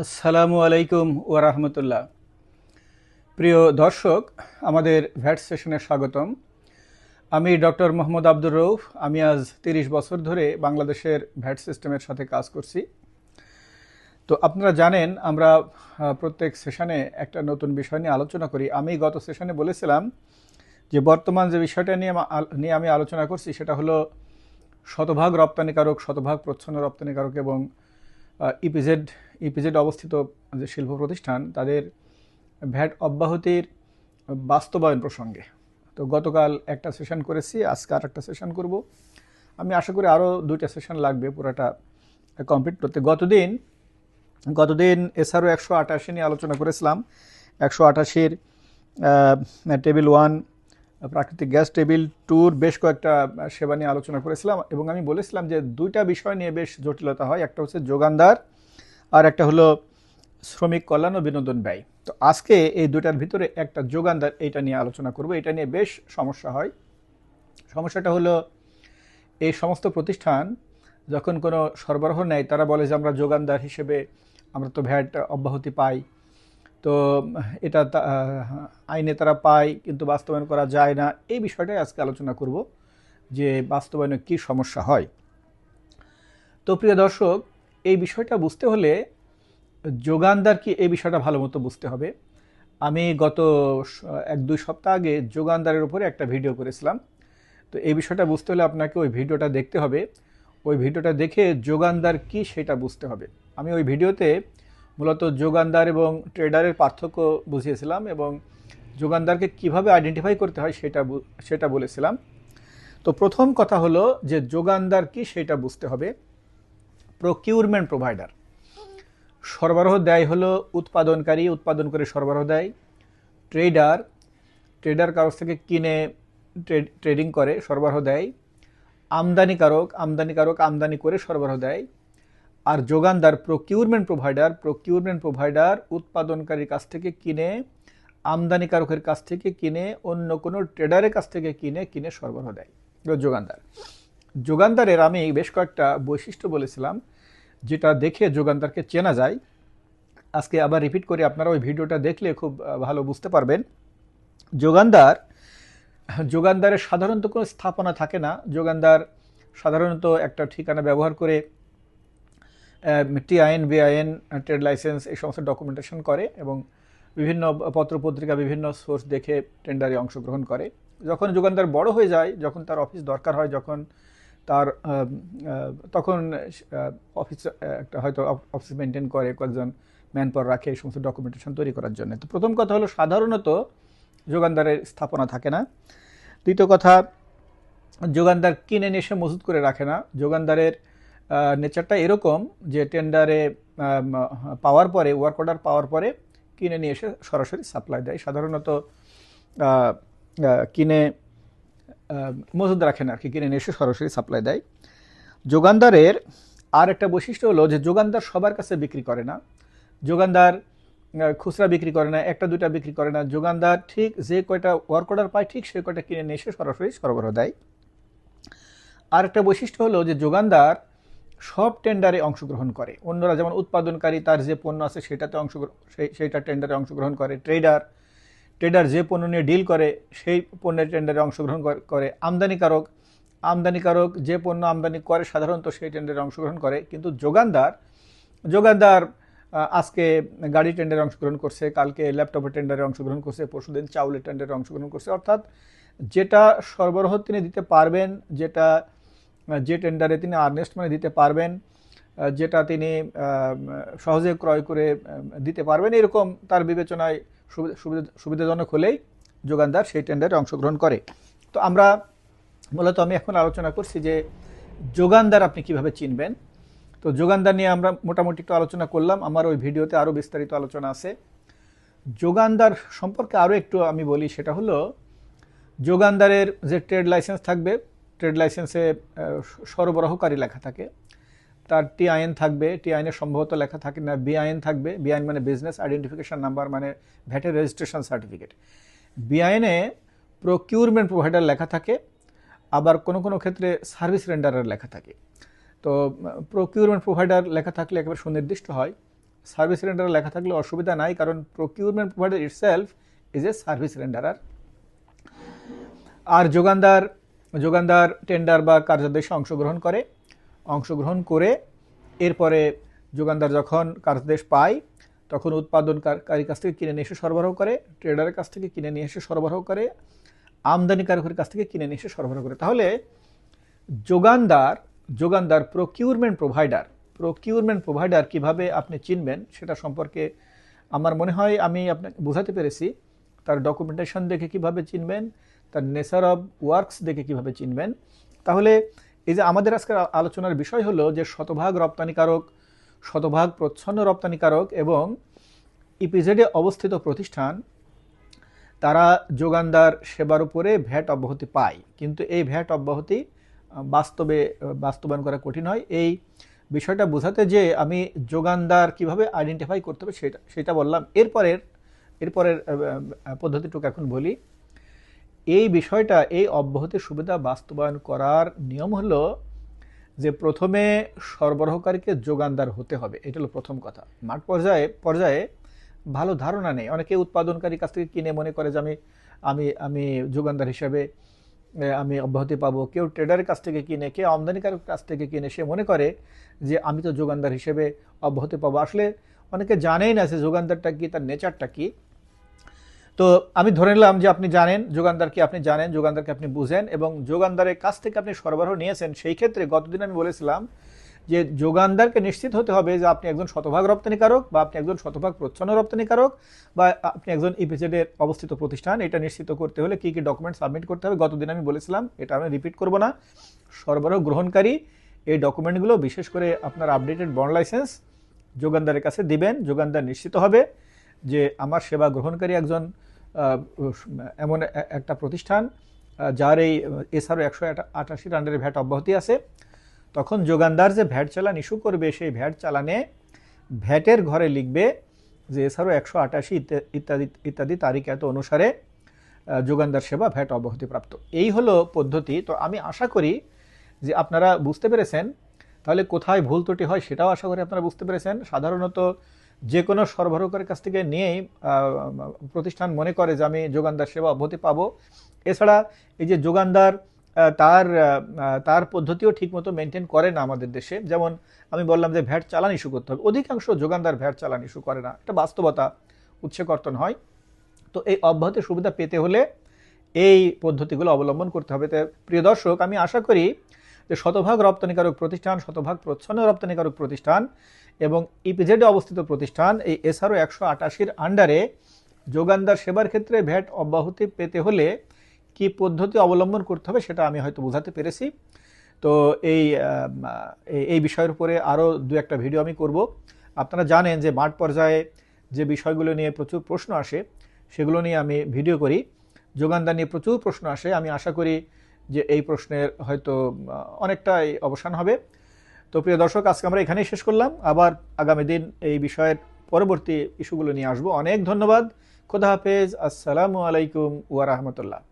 আসসালামু আলাইকুম রাহমাতুল্লাহ। প্রিয় দর্শক, আমাদের ভ্যাট সেশনে স্বাগতম। আমি ডক্টর মোহাম্মদ আব্দুর রৌফ আমি আজ তিরিশ বছর ধরে বাংলাদেশের ভ্যাট সিস্টেমের সাথে কাজ করছি। তো আপনারা জানেন, আমরা প্রত্যেক সেশনে একটা নতুন বিষয় নিয়ে আলোচনা করি। আমি গত সেশনে বলেছিলাম যে, বর্তমান যে বিষয়টা নিয়ে নিয়ে আমি আলোচনা করছি, সেটা হলো শতভাগ রপ্তানিকারক, শতভাগ প্রচ্ছন্ন রপ্তানিকারক এবং ইপিজেড ইপিজেড অবস্থিত যে শিল্প প্রতিষ্ঠান, তাদের ভ্যাট অব্যাহতির বাস্তবায়ন প্রসঙ্গে। তো গতকাল একটা সেশন করেছি, আজকে আর একটা সেশন করব। আমি আশা করি আরও দুইটা সেশন লাগবে, পুরোটা কমপ্লিট করতে। গতদিন গতদিন এসআরও একশো আটাশি নিয়ে আলোচনা করেছিলাম। একশো আটাশির টেবিল ওয়ান, প্রাকৃতিক গ্যাস টেবিল টুর বেশ কয়েকটা সেবা নিয়ে আলোচনা করেছিলাম এবং আমি বলেছিলাম যে দুইটা বিষয় নিয়ে বেশ জটিলতা হয়। একটা হচ্ছে যোগানদার আর একটা হলো শ্রমিক কল্যাণ ও বিনোদন ব্যয়। তো আজকে এই দুটার ভিতরে একটা যোগানদার এইটা নিয়ে আলোচনা করব। এটা নিয়ে বেশ সমস্যা হয়। সমস্যাটা হলো এই সমস্ত প্রতিষ্ঠান যখন কোনো সরবরাহ নেয়, তারা বলে যে আমরা যোগানদার হিসেবে আমরা তো ভ্যাট অব্যাহতি পাই। তো এটা আইনে তারা পায়, কিন্তু বাস্তবায়ন করা যায় না। এই বিষয়টাই আজকে আলোচনা করব যে বাস্তবায়নে কি সমস্যা হয়। তো প্রিয় দর্শক এই বিষয়টা বুঝতে হলে যোগানদার কি এই বিষয়টা ভালো মতো বুঝতে হবে? আমি গত এক দুই সপ্তাহ আগে যোগানদারের উপরে একটা ভিডিও করেছিলাম। তো এই বিষয়টা বুঝতে হলে আপনাকে ওই ভিডিওটা দেখতে হবে। ওই ভিডিওটা দেখে যোগানদার কি সেটা বুঝতে হবে। আমি ওই ভিডিওতে মূলত যোগানদার এবং ট্রেডারের পার্থক্য বুঝিয়েছিলাম এবং যোগানদারকে কীভাবে আইডেন্টিফাই করতে হয় সেটা সেটা বলেছিলাম। তো প্রথম কথা হলো যে যোগানদার কি সেটা বুঝতে হবে। প্রকিউরমেন্ট প্রোভাইডার সরবরাহ দেয় হলো উৎপাদনকারী, উৎপাদন করে সরবরাহ দেয়। ট্রেডার ট্রেডার কারোর থেকে কিনে ট্রেডিং করে, সরবরাহ দেয়। আমদানিকারক আমদানিকারক আমদানি করে সরবরাহ দেয়। আর যোগানদার প্রকিউরমেন্ট প্রোভাইডার প্রকিউরমেন্ট প্রোভাইডার উৎপাদনকারীর কাছ থেকে কিনে, আমদানিকারকের কাছ থেকে কিনে, অন্য কোনো ট্রেডারের কাছ থেকে কিনে কিনে সরবরাহ দেয়। যোগানদার। যোগানদারের আমি বেশ কয়েকটা বৈশিষ্ট্য বলেছিলাম, যেটা দেখে যোগানদারকে চেনা যায়। আজকে আবার রিপিট করে আপনারা ওই ভিডিওটা দেখলে খুব ভালো বুঝতে পারবেন। যোগানদার যোগানদারের সাধারণত কোনো স্থাপনা থাকে না। যোগানদার সাধারণত একটা ঠিকানা ব্যবহার করে টিআইএন, বিআইএন, ট্রেড লাইসেন্স এই সমস্ত ডকুমেন্টেশন করে এবং বিভিন্ন পত্রপত্রিকা, বিভিন্ন সোর্স দেখে টেন্ডারে অংশগ্রহণ করে। যখন যোগানদার বড় হয়ে যায়, যখন তার অফিস দরকার হয়, যখন তার তখন অফিস একটা হয়তো অফিস মেনটেন করে, কয়েকজন ম্যান পাওয়ার রাখে এই সমস্ত ডকুমেন্টেশন তৈরি করার জন্য। তো প্রথম কথা হলো সাধারণত যোগানদারের স্থাপনা থাকে না। দ্বিতীয় কথা, যোগানদার কিনে নিয়ে এসে মজুত করে রাখে না। যোগানদারের নেচারটা এরকম যে টেন্ডারে পাওয়ার পরে ওয়ার্ক অর্ডার পাওয়ার পরে কিনে নিয়ে এসে সরাসরি সাপ্লাই দেয়। সাধারণত কিনে মজুদ রাখে না আর কি, কিনে এসে সরাসরি সাপ্লাই দেয়। যোগানদারের আর একটা বৈশিষ্ট্য হলো যে যোগানদার সবার কাছে বিক্রি করে না। যোগানদার খুচরা বিক্রি করে না, একটা, দুইটা বিক্রি করে না। যোগানদার ঠিক যে কয়টা ওয়ার্ক অর্ডার পায়, ঠিক সেই কয়টা কিনে এসে সরাসরি সরবরাহ দেয়। আর একটা বৈশিষ্ট্য হলো যে যোগানদার সব টেন্ডারে অংশগ্রহণ করে। অন্যরা যেমন উৎপাদনকারী, তার যে পণ্য আছে সেটাতে অংশগ্রহণ সেই সেইটা টেন্ডারে অংশগ্রহণ করে। ট্রেডার ট্রেডার যে পণ্য নিয়ে ডিল করে, সেই পণ্যের টেন্ডারে অংশগ্রহণ করে আমদানিকারক। আমদানিকারক যে পণ্য আমদানি করে সাধারণত সেই টেন্ডারে অংশগ্রহণ করে, কিন্তু যোগানদার যোগানদার আজকে গাড়ি টেন্ডারে অংশগ্রহণ করছে, কালকে ল্যাপটপের টেন্ডারে অংশগ্রহণ করছে, পরশুদিন চাউলের টেন্ডারে অংশগ্রহণ করছে। অর্থাৎ যেটা সরবরাহ তিনি দিতে পারবেন, যেটা যে টেন্ডারে তিনি আর্নেস্ট মানে দিতে পারবেন যেটা তিনি সহজে ক্রয় করে দিতে পারবেন, এরকম তার বিবেচনায় সুবিধাজনক হলেই যোগানদার সেই টেন্ডারে অংশগ্রহণ করে। তো আমরা মূলত আমি এখন আলোচনা করছি যে যোগানদার আপনি কীভাবে চিনবেন? তো যোগানদার নিয়ে আমরা মোটামুটি একটু আলোচনা করলাম। আমার ওই ভিডিওতে আরও বিস্তারিত আলোচনা আছে। যোগানদার সম্পর্কে আরও একটু আমি বলি, সেটা হলো যোগানদারের যে ট্রেড লাইসেন্স থাকবে, ট্রেড লাইসেন্সে সরবরাহকারী লেখা থাকে। তার টি আইন থাকবে, টি আইনে সম্ভবত লেখা থাকে না, বি আইন থাকবে। বি আইন মানে বিজনেস আইডেন্টিফিকেশন নাম্বার মানে ভ্যাটের রেজিস্ট্রেশন সার্টিফিকেট বি আইনে প্রকিউরমেন্ট প্রোভাইডার লেখা থাকে, আবার কোনো কোনো ক্ষেত্রে সার্ভিস রেন্ডারের লেখা থাকে। তো প্রকিউরমেন্ট প্রোভাইডার লেখা থাকলে একেবারে সুনির্দিষ্ট হয়। সার্ভিস রেন্ডার লেখা থাকলে অসুবিধা নাই, কারণ procurement provider itself is a service renderer আর যোগানদার যোগানদার টেন্ডার বা কার্যাদেশে অংশগ্রহণ করে। অংশগ্রহণ করে এরপরে যোগানদার যখন কার্যাদেশ পায়, তখন উৎপাদনকারীর কাছ থেকে কিনে নিয়ে এসে সরবরাহ করে, ট্রেডারের কাছ থেকে কিনে নিয়ে এসে সরবরাহ করে, আমদানিকারকের কাছ থেকে কিনে নিয়ে এসে সরবরাহ করে। তাহলে যোগানদার যোগানদার প্রকিউরমেন্ট প্রোভাইডার প্রকিউরমেন্ট প্রোভাইডার কীভাবে আপনি চিনবেন সেটা সম্পর্কে আমার মনে হয় আমি আপনাকে বোঝাতে পেরেছি। তার ডকুমেন্টেশন দেখে কীভাবে চিনবেন, তার নেচার অব ওয়ার্কস দেখে কীভাবে চিনবেন। তাহলে এই যে আমাদের আজকের আলোচনার বিষয় হলো যে শতভাগ রপ্তানিকারক, শতভাগ প্রচ্ছন্ন রপ্তানিকারক এবং ইপিজেডে অবস্থিত প্রতিষ্ঠান, তারা যোগানদার সেবার উপরে ভ্যাট অব্যাহতি পায়। কিন্তু এই ভ্যাট অব্যাহতি বাস্তবে বাস্তবায়ন করা কঠিন হয়। এই বিষয়টা বোঝাতে যে আমি যোগানদার কীভাবে আইডেন্টিফাই করতে হবে সেটা সেটা বললাম। এরপরের এরপরের পদ্ধতিটুকু এখন বলি। এই বিষয়টা, এই অব্যাহতির সুবিধা বাস্তবায়ন করার নিয়ম হলো যে প্রথমে সরবরাহকারীকে যোগানদার হতে হবে। এটা হলো প্রথম কথা। মাঠ পর্যায়ে পর্যায়ে ভালো ধারণা নেই। অনেকে উৎপাদনকারীর কাছ থেকে কিনে মনে করে যে আমি আমি আমি যোগানদার হিসাবে আমি অব্যাহতি পাবো। কেউ ট্রেডারের কাছ থেকে কিনে, কেউ আমদানিকারকের কাছ থেকে কিনে, সে মনে করে যে আমি তো যোগানদার হিসেবে অব্যাহতি পাবো। আসলে অনেকে জানেই না যে যোগানদারটা কী, তার নেচারটা কি। তো আমি ধরে নিলাম যে আপনি জানেন যোগানদারকে আপনি জানেন, যোগানদারকে আপনি বুঝেন এবং যোগানদারের কাছ থেকে আপনি সরবরাহ নিয়েছেন, সেই ক্ষেত্রে গতদিন আমি বলেছিলাম যে যোগানদারকে নিশ্চিত হতে হবে যে আপনি একজন শতভাগ রপ্তানিকারক বা আপনি একজন শতভাগ প্রচ্ছন্ন রপ্তানিকারক বা আপনি একজন ইপিজেডের অবস্থিত প্রতিষ্ঠান। এটা নিশ্চিত করতে হলে কী কী ডকুমেন্ট সাবমিট করতে হবে গতদিন আমি বলেছিলাম, এটা আমি রিপিট করব না। সরবরাহ গ্রহণকারী এই ডকুমেন্টগুলো বিশেষ করে আপনার আপডেটেড বন্ড লাইসেন্স যোগানদারের কাছে দিবেন, যোগানদার নিশ্চিত হবে। যে আমার সেবা গ্রহণকারী একজন এমন একটা প্রতিষ্ঠান যার এই এসআরও একশো আটাশির আন্ডারে ভ্যাট অব্যাহতি আছে। তখন যোগানদার যে ভ্যাট চালান ইস্যু করবে, সেই ভ্যাট চালানে ভ্যাটের ঘরে লিখবে যে এছাড়াও একশো আটাশি ইত্যাদি ইত্যাদি তারিখ এত অনুসারে যোগানদার সেবা ভ্যাট অব্যাহতিপ্রাপ্ত এই হলো পদ্ধতি। তো আমি আশা করি যে আপনারা বুঝতে পেরেছেন। তাহলে কোথায় ভুল ত্রুটি হয় সেটাও আশা করি আপনারা বুঝতে পেরেছেন। সাধারণত যে কোনো সরবরাহকারীর কাছ থেকে নিয়েই প্রতিষ্ঠান মনে করে যে আমি যোগানদার সেবা অব্যাহতি পাবো। এছাড়া এই যে যোগানদার তার তার পদ্ধতিও ঠিকমতো মেনটেন করে না আমাদের দেশে। যেমন আমি বললাম যে ভ্যাট চালান ইস্যু করতে হবে। অধিকাংশ যোগানদার ভ্যাট চালান ইস্যু করে না। এটা বাস্তবতা উৎসে কর্তন হয়। তো এই অব্যাহত সুবিধা পেতে হলে এই পদ্ধতিগুলো অবলম্বন করতে হবে। প্রিয় দর্শক, আমি আশা করি যে শতভাগ রপ্তানিকারক প্রতিষ্ঠান, শতভাগ প্রচ্ছন্ন রপ্তানিকারক প্রতিষ্ঠান এবং ইপিজেডে অবস্থিত প্রতিষ্ঠান, এই এসআরও একশো আটাশির আন্ডারে যোগানদার সেবার ক্ষেত্রে ভ্যাট অব্যাহতি পেতে হলে কি পদ্ধতি অবলম্বন করতে হবে সেটা আমি হয়তো বোঝাতে পেরেছি। তো এই এই বিষয়ের উপরে আরও দু একটা ভিডিও আমি করব। আপনারা জানেন যে মাঠ পর্যায়ে যে বিষয়গুলো নিয়ে প্রচুর প্রশ্ন আসে, সেগুলো নিয়ে আমি ভিডিও করি। যোগানদার নিয়ে প্রচুর প্রশ্ন আসে। আমি আশা করি যে এই প্রশ্নের হয়তো অনেকটাই অবসান হবে। তো প্রিয় দর্শক, আজকে আমরা এখানেই শেষ করলাম। আবার আগামী দিন এই বিষয়ের পরবর্তী ইস্যুগুলো নিয়ে আসব। অনেক ধন্যবাদ। খোদা হাফেজ। আসসালামু আলাইকুম ওয়া রাহমাতুল্লাহ।